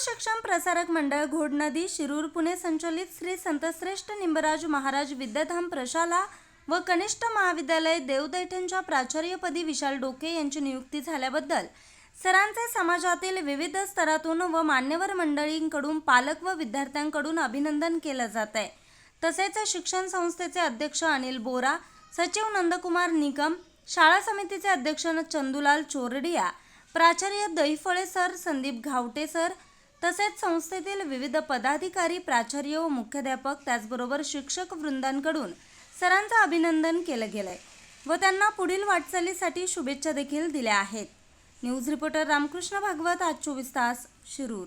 शिक्षण प्रसारक मंडळ घोडनदी शिरूर पुणे संचलित श्री संतश्रेष्ठ निंबराज महाराज विद्याधाम प्रशाला व कनिष्ठ महाविद्यालय देवदैठणच्या प्राचार्यपदी विशाल डोके यांची नियुक्ती झाल्याबद्दल सरांचे समाजातील विविध स्तरातून व मान्यवर मंडळींकडून पालक व विद्यार्थ्यांकडून अभिनंदन केलं जात आहे. तसेच शिक्षण संस्थेचे अध्यक्ष अनिल बोरा सचिव नंदकुमार निकम शाळा समितीचे अध्यक्ष चंदुलाल चोरडिया प्राचार्य दैफळे सर संदीप घावटे सर तसेच संस्थेतील विविध पदाधिकारी प्राचार्य व मुख्याध्यापक त्याचबरोबर शिक्षक वृंदांकडून सरांचं अभिनंदन केलं गेलंय व त्यांना पुढील वाटचालीसाठी शुभेच्छा देखील दिल्या आहेत. न्यूज रिपोर्टर रामकृष्ण भागवत आज चोवीस तास शिरूर.